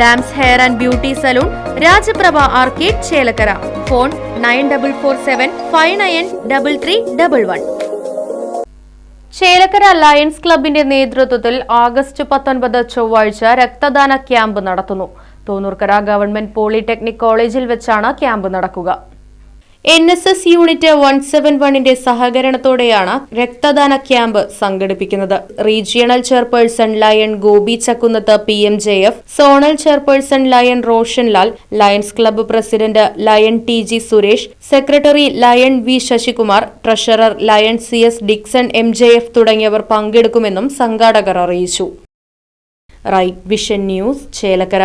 Dams hair and beauty salon Rajaprabha arcade Chelakkara. Phone nine double four seven five nine double three double one. Chelakkara lions ക്ലബിന്റെ നേതൃത്വത്തിൽ August പത്തൊൻപത് ചൊവ്വാഴ്ച രക്തദാന camp നടത്തുന്നു. Thonnurkara government polytechnic കോളേജിൽ വെച്ചാണ് camp നടക്കുക. N S S unit one seven വണ്ണിന്റെ സഹകരണത്തോടെയാണ് രക്തദാന ക്യാമ്പ് സംഘടിപ്പിക്കുന്നത്. Regional chairperson lion Gopi Chakkunnath P M J F zonal chairperson lion Roshanlal lions club president lion T G Suresh secretary lion V Sasikumar treasurer lion C S Dixon M J F തുടങ്ങിയവർ പങ്കെടുക്കുമെന്നും സംഘാടകർ അറിയിച്ചു. Right vision news Chelakkara.